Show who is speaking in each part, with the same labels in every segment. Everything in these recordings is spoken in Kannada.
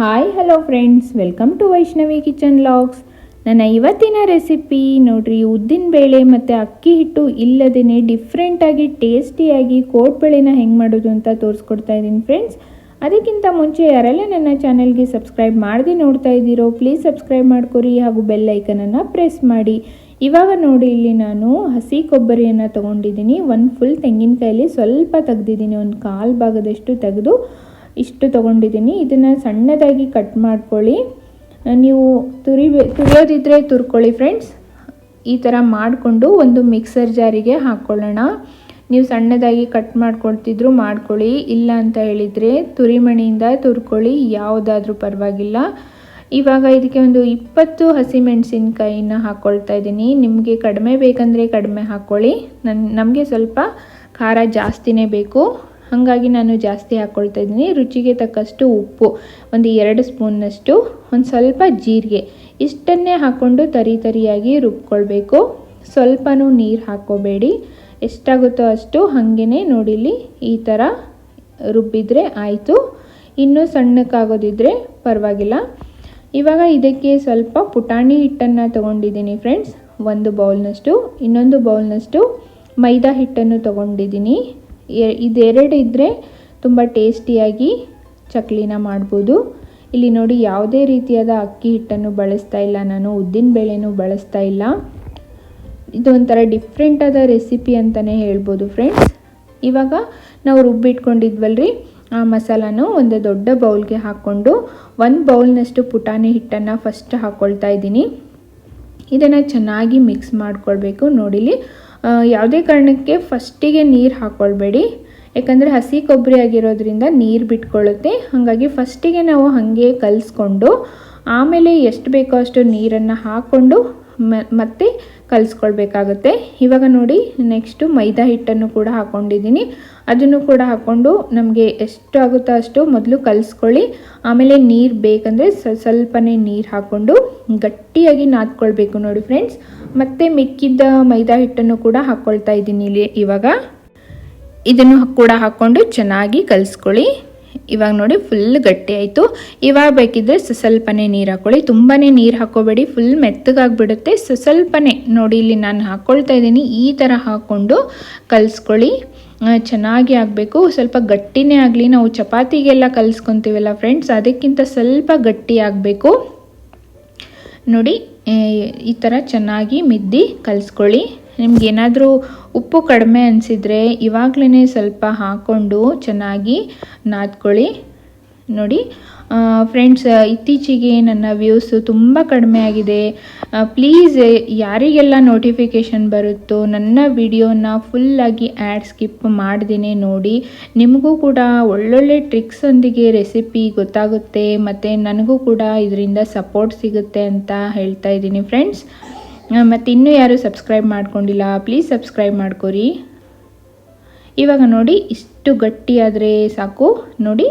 Speaker 1: Hi hello friends welcome to Vaishnavi kitchen logs ನನ್ನ ಇವತ್ತಿನ ರೆಸಿಪಿ ನೋಡ್ರಿ, ಉದ್ದಿನ ಬೇಳೆ ಮತ್ತು ಅಕ್ಕಿ ಹಿಟ್ಟು ಇಲ್ಲದೇ ಡಿಫ್ರೆಂಟಾಗಿ ಟೇಸ್ಟಿಯಾಗಿ ಕೋಡ್ಬೇಳೆನ ಹೆಂಗೆ ಮಾಡೋದು ಅಂತ ತೋರಿಸ್ಕೊಡ್ತಾ ಇದ್ದೀನಿ ಫ್ರೆಂಡ್ಸ್ ಅದಕ್ಕಿಂತ ಮುಂಚೆ ಯಾರೆಲ್ಲ ನನ್ನ ಚಾನೆಲ್ಗೆ ಸಬ್ಸ್ಕ್ರೈಬ್ ಮಾಡದೆ ನೋಡ್ತಾ ಇದ್ದೀರೋ ಪ್ಲೀಸ್ ಸಬ್ಸ್ಕ್ರೈಬ್ ಮಾಡ್ಕೊರಿ ಹಾಗೂ ಬೆಲ್ ಐಕನನ್ನು ಪ್ರೆಸ್ ಮಾಡಿ. ಇವಾಗ ನೋಡಿ, ಇಲ್ಲಿ ನಾನು ಹಸಿ ಕೊಬ್ಬರಿಯನ್ನು ತೊಗೊಂಡಿದ್ದೀನಿ. ಒಂದು ಫುಲ್ ತೆಂಗಿನಕಾಯಲ್ಲಿ ಸ್ವಲ್ಪ ತೆಗ್ದಿದ್ದೀನಿ. ಒಂದು ಕಾಲು ಭಾಗದಷ್ಟು ತೆಗೆದು ಇಷ್ಟು ತೊಗೊಂಡಿದ್ದೀನಿ. ಇದನ್ನು ಸಣ್ಣದಾಗಿ ಕಟ್ ಮಾಡ್ಕೊಳ್ಳಿ. ನೀವು ತುರಿ ತುರಿಯೋದಿದ್ರೆ ತುರ್ಕೊಳ್ಳಿ ಫ್ರೆಂಡ್ಸ್ ಈ ಥರ ಮಾಡಿಕೊಂಡು ಒಂದು ಮಿಕ್ಸರ್ ಜಾರಿಗೆ ಹಾಕ್ಕೊಳ್ಳೋಣ ನೀವು ಸಣ್ಣದಾಗಿ ಕಟ್ ಮಾಡ್ಕೊಳ್ತಿದ್ರು ಮಾಡ್ಕೊಳ್ಳಿ. ಇಲ್ಲ ಅಂತ ಹೇಳಿದರೆ ತುರಿಮಣಿಯಿಂದ ತುರ್ಕೊಳ್ಳಿ. ಯಾವುದಾದ್ರೂ ಪರವಾಗಿಲ್ಲ. ಇವಾಗ ಇದಕ್ಕೆ ಒಂದು ಇಪ್ಪತ್ತು ಹಸಿಮೆಣಸಿನ್ಕಾಯಿನ ಹಾಕ್ಕೊಳ್ತಾ ಇದ್ದೀನಿ. ನಿಮಗೆ ಕಡಿಮೆ ಬೇಕಂದರೆ ಕಡಿಮೆ ಹಾಕ್ಕೊಳ್ಳಿ ನನ್ನ ನಮಗೆ ಸ್ವಲ್ಪ ಖಾರ ಜಾಸ್ತಿನೇ ಬೇಕು. ಹಾಗಾಗಿ ನಾನು ಜಾಸ್ತಿ ಹಾಕ್ಕೊಳ್ತಾ ಇದ್ದೀನಿ. ರುಚಿಗೆ ತಕ್ಕಷ್ಟು ಉಪ್ಪು, ಒಂದು ಎರಡು ಸ್ಪೂನ್ನಷ್ಟು ಒಂದು ಸ್ವಲ್ಪ ಜೀರಿಗೆ. ಇಷ್ಟನ್ನೇ ಹಾಕ್ಕೊಂಡು ತರಿ ತರಿಯಾಗಿ ರುಬ್ಕೊಳ್ಬೇಕು. ಸ್ವಲ್ಪನೂ ನೀರು ಹಾಕ್ಕೋಬೇಡಿ. ಎಷ್ಟಾಗುತ್ತೋ ಅಷ್ಟು ಹಾಗೇ ನೋಡಿಲಿ ಈ ಥರ ರುಬ್ಬಿದರೆ ಆಯಿತು. ಇನ್ನೂ ಸಣ್ಣಕ್ಕಾಗೋದಿದ್ರೆ ಪರವಾಗಿಲ್ಲ. ಇವಾಗ ಇದಕ್ಕೆ ಸ್ವಲ್ಪ ಪುಟಾಣಿ ಹಿಟ್ಟನ್ನು ತೊಗೊಂಡಿದ್ದೀನಿ ಫ್ರೆಂಡ್ಸ್. ಒಂದು ಬೌಲ್ನಷ್ಟು, ಇನ್ನೊಂದು ಬೌಲ್ನಷ್ಟು ಮೈದಾ ಹಿಟ್ಟನ್ನು ತೊಗೊಂಡಿದ್ದೀನಿ. ಇದೆರಡು ಇದ್ದರೆ ತುಂಬ ಟೇಸ್ಟಿಯಾಗಿ ಚಕ್ಲಿನ ಮಾಡ್ಬೋದು. ಇಲ್ಲಿ ನೋಡಿ ಯಾವುದೇ ರೀತಿಯಾದ ಅಕ್ಕಿ ಹಿಟ್ಟನ್ನು ಬಳಸ್ತಾ ಇಲ್ಲ, ನಾನು ಉದ್ದಿನ ಬೇಳೆನೂ ಬಳಸ್ತಾ ಇಲ್ಲ. ಇದು ಒಂಥರ ಡಿಫ್ರೆಂಟಾದ ರೆಸಿಪಿ ಅಂತಲೇ ಹೇಳ್ಬೋದು ಫ್ರೆಂಡ್ಸ್ ಇವಾಗ ನಾವು ರುಬ್ಬಿಟ್ಕೊಂಡಿದ್ವಲ್ರಿ, ಆ ಮಸಾಲಾನು ಒಂದು ದೊಡ್ಡ ಬೌಲ್ಗೆ ಹಾಕ್ಕೊಂಡು ಒಂದು ಬೌಲ್ನಷ್ಟು ಪುಟಾಣಿ ಹಿಟ್ಟನ್ನು ಫಸ್ಟ್ ಹಾಕ್ಕೊಳ್ತಾ ಇದ್ದೀನಿ. ಇದನ್ನು ಚೆನ್ನಾಗಿ ಮಿಕ್ಸ್ ಮಾಡಿಕೊಳ್ಬೇಕು. ನೋಡಿಲಿ ಯಾವುದೇ ಕಾರಣಕ್ಕೆ ಫಸ್ಟಿಗೆ ನೀರು ಹಾಕ್ಕೊಳ್ಬೇಡಿ ಯಾಕಂದರೆ ಹಸಿ ಕೊಬ್ಬರಿ ಆಗಿರೋದ್ರಿಂದ ನೀರು ಬಿಟ್ಕೊಳ್ಳುತ್ತೆ. ಹಾಗಾಗಿ ಫಸ್ಟಿಗೆ ನಾವು ಹಾಗೆ ಕಲಿಸ್ಕೊಂಡು, ಆಮೇಲೆ ಎಷ್ಟು ಬೇಕೋ ಅಷ್ಟು ನೀರನ್ನು ಹಾಕ್ಕೊಂಡು ಮತ್ತೆ ಕಲಿಸ್ಕೊಳ್ಬೇಕಾಗುತ್ತೆ. ಇವಾಗ ನೋಡಿ ನೆಕ್ಸ್ಟು ಮೈದಾ ಹಿಟ್ಟನ್ನು ಕೂಡ ಹಾಕ್ಕೊಂಡಿದ್ದೀನಿ ಅದನ್ನು ಕೂಡ ಹಾಕ್ಕೊಂಡು ನಮಗೆ ಎಷ್ಟು ಆಗುತ್ತೋ ಅಷ್ಟು ಮೊದಲು ಕಲಿಸ್ಕೊಳ್ಳಿ. ಆಮೇಲೆ ನೀರು ಬೇಕಂದರೆ ಸ್ವಲ್ಪನೇ ನೀರು ಹಾಕ್ಕೊಂಡು ಗಟ್ಟಿಯಾಗಿ ನಾದ್ಕೊಳ್ಬೇಕು ನೋಡಿ ಫ್ರೆಂಡ್ಸ್ ಮತ್ತು ಮಿಕ್ಕಿದ್ದ ಮೈದಾ ಹಿಟ್ಟನ್ನು ಕೂಡ ಹಾಕ್ಕೊಳ್ತಾ ಇದ್ದೀನಿ ಇಲ್ಲಿ ಇವಾಗ. ಇದನ್ನು ಕೂಡ ಹಾಕ್ಕೊಂಡು ಚೆನ್ನಾಗಿ ಕಲಿಸ್ಕೊಳ್ಳಿ. ಇವಾಗ ನೋಡಿ ಫುಲ್ ಗಟ್ಟಿ ಆಯಿತು. ಇವಾಗ ಬೇಕಿದ್ರೆ ಸ್ವಲ್ಪನೇ ನೀರು ಹಾಕ್ಕೊಳ್ಳಿ ತುಂಬಾ ನೀರು ಹಾಕೋಬೇಡಿ ಫುಲ್ ಮೆತ್ತಗಾಗ್ಬಿಡುತ್ತೆ. ಸ್ವಲ್ಪನೇ ನೋಡಿ ಇಲ್ಲಿ ನಾನು ಹಾಕ್ಕೊಳ್ತಾ ಇದ್ದೀನಿ. ಈ ಥರ ಹಾಕ್ಕೊಂಡು ಕಲಿಸ್ಕೊಳ್ಳಿ. ಚೆನ್ನಾಗಿ ಆಗಬೇಕು. ಸ್ವಲ್ಪ ಗಟ್ಟಿನೇ ಆಗಲಿ. ನಾವು ಚಪಾತಿಗೆಲ್ಲ ಕಲಿಸ್ಕೊತೀವಲ್ಲ ಫ್ರೆಂಡ್ಸ್ ಅದಕ್ಕಿಂತ ಸ್ವಲ್ಪ ಗಟ್ಟಿ ಆಗಬೇಕು. ನೋಡಿ ಈ ಥರ ಚೆನ್ನಾಗಿ ಮಿದ್ದಿ ಕಲಿಸ್ಕೊಳ್ಳಿ. ನಿಮ್ಗೆ ಏನಾದರೂ ಉಪ್ಪು ಕಡಿಮೆ ಅನಿಸಿದರೆ ಇವಾಗಲೇ ಸ್ವಲ್ಪ ಹಾಕ್ಕೊಂಡು ಚೆನ್ನಾಗಿ ನಾದ್ಕೊಳ್ಳಿ. ನೋಡಿ ಫ್ರೆಂಡ್ಸ್ ಇತ್ತೀಚೆಗೆ ನನ್ನ ವ್ಯೂಸು ತುಂಬ ಕಡಿಮೆ ಆಗಿದೆ. ಪ್ಲೀಸ್ ಯಾರಿಗೆಲ್ಲ ನೋಟಿಫಿಕೇಷನ್ ಬರುತ್ತೋ ನನ್ನ ವಿಡಿಯೋನ ಫುಲ್ಲಾಗಿ ಆ್ಯಡ್ ಸ್ಕಿಪ್ ಮಾಡ್ದೇ ನೋಡಿ. ನಿಮಗೂ ಕೂಡ ಒಳ್ಳೊಳ್ಳೆ ಟ್ರಿಕ್ಸೊಂದಿಗೆ ರೆಸಿಪಿ ಗೊತ್ತಾಗುತ್ತೆ ಮತ್ತು ನನಗೂ ಕೂಡ ಇದರಿಂದ ಸಪೋರ್ಟ್ ಸಿಗುತ್ತೆ ಅಂತ ಹೇಳ್ತಾ ಇದ್ದೀನಿ ಫ್ರೆಂಡ್ಸ್ ಮತ್ತು ಇನ್ನೂ ಯಾರು ಸಬ್ಸ್ಕ್ರೈಬ್ ಮಾಡ್ಕೊಂಡಿಲ್ಲ ಪ್ಲೀಸ್ ಸಬ್ಸ್ಕ್ರೈಬ್ ಮಾಡ್ಕೊರಿ. ಇವಾಗ ನೋಡಿ, ಇಷ್ಟು ಗಟ್ಟಿಯಾದರೆ ಸಾಕು. ನೋಡಿ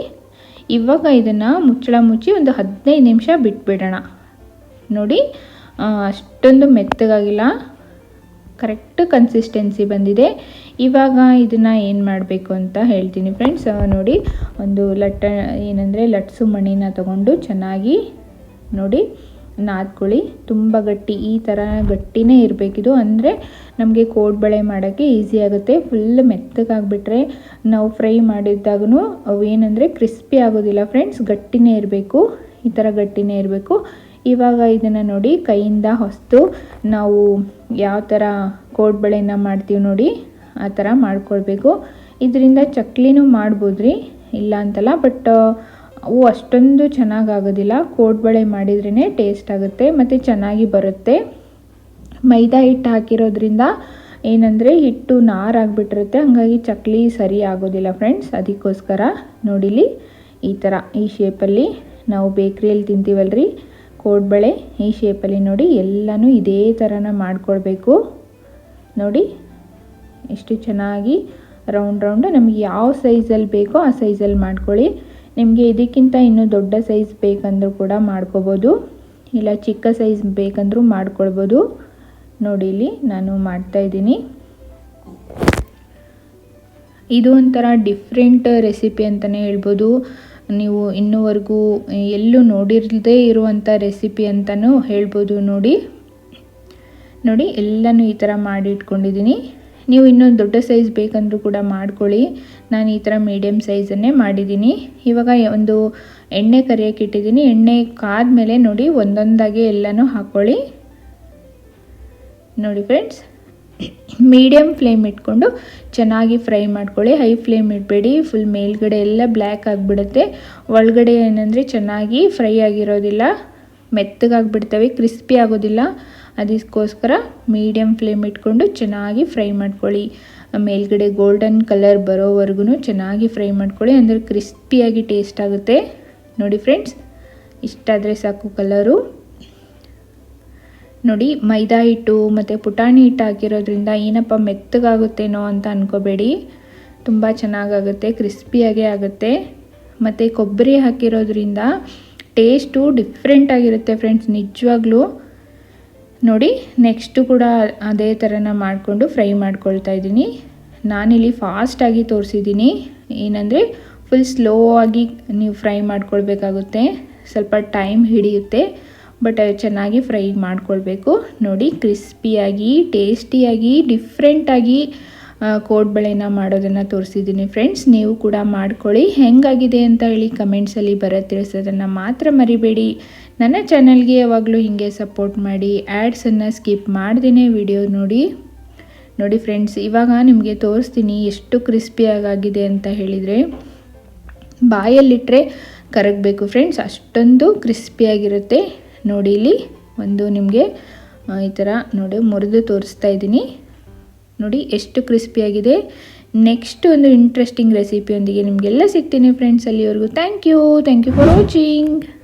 Speaker 1: ಇವಾಗ ಇದನ್ನು ಮುಚ್ಚಳ ಮುಚ್ಚಿ ಒಂದು ಹದಿನೈದು ನಿಮಿಷ ಬಿಟ್ಬಿಡೋಣ. ನೋಡಿ ಅಷ್ಟೊಂದು ಮೆತ್ತಗಾಗಿಲ್ಲ. ಕರೆಕ್ಟ್ ಕನ್ಸಿಸ್ಟೆನ್ಸಿ ಬಂದಿದೆ. ಇವಾಗ ಇದನ್ನು ಏನು ಮಾಡಬೇಕು ಅಂತ ಹೇಳ್ತೀನಿ ಫ್ರೆಂಡ್ಸ್ ನೋಡಿ, ಒಂದು ಲಟ್ಟ, ಏನಂದರೆ ಲಟ್ಸು ಮಣಿನ ತಗೊಂಡು ಚೆನ್ನಾಗಿ ನೋಡಿ. ನಾದ್ಕೊಳ್ಳಿ. ತುಂಬ ಗಟ್ಟಿ, ಈ ಥರ ಗಟ್ಟಿನೇ ಇರಬೇಕಿದು. ಅಂದರೆ ನಮಗೆ ಕೋಡ್ಬಳೆ ಮಾಡೋಕ್ಕೆ ಈಸಿ ಆಗುತ್ತೆ. ಫುಲ್ ಮೆತ್ತಗಾಗ್ಬಿಟ್ರೆ ನಾವು ಫ್ರೈ ಮಾಡಿದ್ದಾಗೂ ಅವು ಏನಂದರೆ ಕ್ರಿಸ್ಪಿ ಆಗೋದಿಲ್ಲ ಫ್ರೆಂಡ್ಸ್ ಗಟ್ಟಿನೇ ಇರಬೇಕು. ಈ ಥರ ಗಟ್ಟಿನೇ ಇರಬೇಕು. ಇವಾಗ ಇದನ್ನು ನೋಡಿ ಕೈಯಿಂದ ಹೊಸ್ತು ನಾವು ಯಾವ ಥರ ಕೋಡ್ಬಳೆನ ಮಾಡ್ತೀವಿ ನೋಡಿ, ಆ ಥರ ಮಾಡ್ಕೊಳ್ಬೇಕು. ಇದರಿಂದ ಚಕ್ಲಿನೂ ಮಾಡ್ಬೋದ್ರಿ. ಇಲ್ಲ ಅಂತಲ್ಲ ಬಟ್ ಅವು ಅಷ್ಟೊಂದು ಚೆನ್ನಾಗಾಗೋದಿಲ್ಲ. ಕೋಡ್ಬಳೆ ಮಾಡಿದ್ರೇ ಟೇಸ್ಟ್ ಆಗುತ್ತೆ, ಮತ್ತು ಚೆನ್ನಾಗಿ ಬರುತ್ತೆ. ಮೈದಾ ಹಿಟ್ಟು ಹಾಕಿರೋದ್ರಿಂದ ಏನಂದರೆ ಹಿಟ್ಟು ನಾರಾಗ್ಬಿಟ್ಟಿರುತ್ತೆ ಹಾಗಾಗಿ ಚಕ್ಲಿ ಸರಿ ಆಗೋದಿಲ್ಲ ಫ್ರೆಂಡ್ಸ್ ಅದಕ್ಕೋಸ್ಕರ ನೋಡಿಲಿ ಈ ಥರ ಈ ಶೇಪಲ್ಲಿ ನಾವು ಬೇಕ್ರಿಯಲ್ಲಿ ತಿಂತೀವಲ್ರಿ? ಕೋಡ್ಬಳೆ ಈ ಶೇಪಲ್ಲಿ ನೋಡಿ ಎಲ್ಲನೂ ಇದೇ ಥರನ ಮಾಡಿಕೊಡ್ಬೇಕು. ನೋಡಿ, ಎಷ್ಟು ಚೆನ್ನಾಗಿ ರೌಂಡ್ ರೌಂಡು ನಮಗೆ ಯಾವ ಸೈಜಲ್ಲಿ ಬೇಕೋ ಆ ಸೈಜಲ್ಲಿ ಮಾಡ್ಕೊಳ್ಳಿ. ನಿಮಗೆ ಇದಕ್ಕಿಂತ ಇನ್ನೂ ದೊಡ್ಡ ಸೈಜ್ ಬೇಕಂದರೂ ಕೂಡ ಮಾಡ್ಕೋಬೋದು. ಇಲ್ಲ ಚಿಕ್ಕ ಸೈಜ್ ಬೇಕಂದರೂ ಮಾಡ್ಕೊಳ್ಬೋದು. ನೋಡಿ ಇಲ್ಲಿ ನಾನು ಮಾಡ್ತಾ ಇದ್ದೀನಿ. ಇದು ಒಂಥರ ಡಿಫ್ರೆಂಟ್ ರೆಸಿಪಿ ಅಂತಲೇ ಹೇಳ್ಬೋದು. ನೀವು ಇನ್ನೂವರೆಗೂ ಎಲ್ಲೂ ನೋಡಿರದೇ ಇರುವಂಥ ರೆಸಿಪಿ ಅಂತಲೂ ಹೇಳ್ಬೋದು ನೋಡಿ. ನೋಡಿ ಎಲ್ಲನೂ ಈ ಥರ ಮಾಡಿ ಇಟ್ಕೊಂಡಿದ್ದೀನಿ. ನೀವು ಇನ್ನೊಂದು ದೊಡ್ಡ ಸೈಜ್ ಬೇಕಂದ್ರೂ ಕೂಡ ಮಾಡ್ಕೊಳ್ಳಿ. ನಾನು ಈ ಥರ ಮೀಡಿಯಮ್ ಸೈಜನ್ನೇ ಮಾಡಿದ್ದೀನಿ. ಇವಾಗ ಒಂದು ಎಣ್ಣೆ ಕರಿಯೋಕೆ ಇಟ್ಟಿದ್ದೀನಿ. ಎಣ್ಣೆ ಕಾದ್ಮೇಲೆ ನೋಡಿ ಒಂದೊಂದಾಗಿ ಎಲ್ಲನೂ ಹಾಕ್ಕೊಳ್ಳಿ ನೋಡಿ ಫ್ರೆಂಡ್ಸ್ ಮೀಡಿಯಮ್ ಫ್ಲೇಮ್ ಇಟ್ಕೊಂಡು ಚೆನ್ನಾಗಿ ಫ್ರೈ ಮಾಡ್ಕೊಳ್ಳಿ. High flame ಇಡಬೇಡಿ. ಫುಲ್ ಮೇಲ್ಗಡೆ ಎಲ್ಲ ಬ್ಲ್ಯಾಕ್ ಆಗಿಬಿಡುತ್ತೆ. ಒಳಗಡೆ ಏನಂದರೆ ಚೆನ್ನಾಗಿ ಫ್ರೈ ಆಗಿರೋದಿಲ್ಲ. ಮೆತ್ತಗಾಗ್ಬಿಡ್ತವೆ ಕ್ರಿಸ್ಪಿ ಆಗೋದಿಲ್ಲ. ಅದಕ್ಕೋಸ್ಕರ ಮೀಡಿಯಮ್ ಫ್ಲೇಮ್ ಇಟ್ಕೊಂಡು ಚೆನ್ನಾಗಿ ಫ್ರೈ ಮಾಡ್ಕೊಳ್ಳಿ. ಮೇಲ್ಗಡೆ ಗೋಲ್ಡನ್ ಕಲರ್ ಬರೋವರೆಗೂ ಚೆನ್ನಾಗಿ ಫ್ರೈ ಮಾಡ್ಕೊಳ್ಳಿ. ಅಂದರೆ ಕ್ರಿಸ್ಪಿಯಾಗಿ ಟೇಸ್ಟ್ ಆಗುತ್ತೆ. ನೋಡಿ ಫ್ರೆಂಡ್ಸ್ ಇಷ್ಟಾದರೆ ಸಾಕು ಕಲರು ನೋಡಿ, ಮೈದಾ ಹಿಟ್ಟು ಮತ್ತು ಪುಟಾಣಿ ಹಿಟ್ಟು ಹಾಕಿರೋದ್ರಿಂದ ಏನಪ್ಪ ಮೆತ್ತಗಾಗುತ್ತೇನೋ ಅಂತ ಅಂದ್ಕೋಬೇಡಿ ತುಂಬ ಚೆನ್ನಾಗಾಗುತ್ತೆ ಕ್ರಿಸ್ಪಿಯಾಗೇ ಆಗುತ್ತೆ. ಮತ್ತು ಕೊಬ್ಬರಿ ಹಾಕಿರೋದ್ರಿಂದ ಟೇಸ್ಟು ಡಿಫ್ರೆಂಟಾಗಿರುತ್ತೆ ಫ್ರೆಂಡ್ಸ್ ನಿಜವಾಗ್ಲೂ. ನೋಡಿ ನೆಕ್ಸ್ಟು ಕೂಡ ಅದೇ ಥರನ ಮಾಡಿಕೊಂಡು ಫ್ರೈ ಮಾಡ್ಕೊಳ್ತಾ ಇದ್ದೀನಿ. ನಾನಿಲ್ಲಿ ಫಾಸ್ಟಾಗಿ ತೋರಿಸಿದ್ದೀನಿ. ಏನಂದರೆ ಫುಲ್ ಸ್ಲೋ ಆಗಿ ನೀವು ಫ್ರೈ ಮಾಡ್ಕೊಳ್ಬೇಕಾಗುತ್ತೆ. ಸ್ವಲ್ಪ ಟೈಮ್ ಹಿಡಿಯುತ್ತೆ ಬಟ್ ಚೆನ್ನಾಗಿ ಫ್ರೈ ಮಾಡ್ಕೊಳ್ಬೇಕು. ನೋಡಿ ಕ್ರಿಸ್ಪಿಯಾಗಿ ಟೇಸ್ಟಿಯಾಗಿ ಡಿಫ್ರೆಂಟಾಗಿ ಕೋಡ್ಬಳೆನ ಮಾಡೋದನ್ನು ತೋರಿಸಿದ್ದೀನಿ. ಫ್ರೆಂಡ್ಸ್ ನೀವು ಕೂಡ ಮಾಡ್ಕೊಳ್ಳಿ. ಹೆಂಗಾಗಿದೆ ಅಂತ ಹೇಳಿ ಕಮೆಂಟ್ಸಲ್ಲಿ ಬರೋ ತಿಳಿಸೋದನ್ನು ಮಾತ್ರ ಮರಿಬೇಡಿ. ನನ್ನ ಚಾನಲ್ಗೆ ಯಾವಾಗಲೂ ಹೀಗೆ ಸಪೋರ್ಟ್ ಮಾಡಿ. ಆ್ಯಡ್ಸನ್ನು ಸ್ಕಿಪ್ ಮಾಡ್ದೇ ವಿಡಿಯೋ ನೋಡಿ. ನೋಡಿ ಫ್ರೆಂಡ್ಸ್ ಇವಾಗ ನಿಮಗೆ ತೋರಿಸ್ತೀನಿ ಎಷ್ಟು ಕ್ರಿಸ್ಪಿಯಾಗಿದೆ ಅಂತ ಹೇಳಿದರೆ ಬಾಯಲ್ಲಿಟ್ಟರೆ ಕರಗಬೇಕು. ಫ್ರೆಂಡ್ಸ್ ಅಷ್ಟೊಂದು ಕ್ರಿಸ್ಪಿಯಾಗಿರುತ್ತೆ ನೋಡಿ ಇಲ್ಲಿ ಒಂದು ನಿಮಗೆ ಈ ಥರ ನೋಡಿ ಮುರಿದು ತೋರಿಸ್ತಾ ಇದ್ದೀನಿ. ನೋಡಿ ಎಷ್ಟು ಕ್ರಿಸ್ಪಿಯಾಗಿದೆ ನೆಕ್ಸ್ಟ್ ಒಂದು ಇಂಟ್ರೆಸ್ಟಿಂಗ್ ರೆಸಿಪಿಯೊಂದಿಗೆ ನಿಮಗೆಲ್ಲ ಸಿಗ್ತೀನಿ ಫ್ರೆಂಡ್ಸ್ ಅಲ್ಲಿವರೆಗೂ. Thank you thank you for watching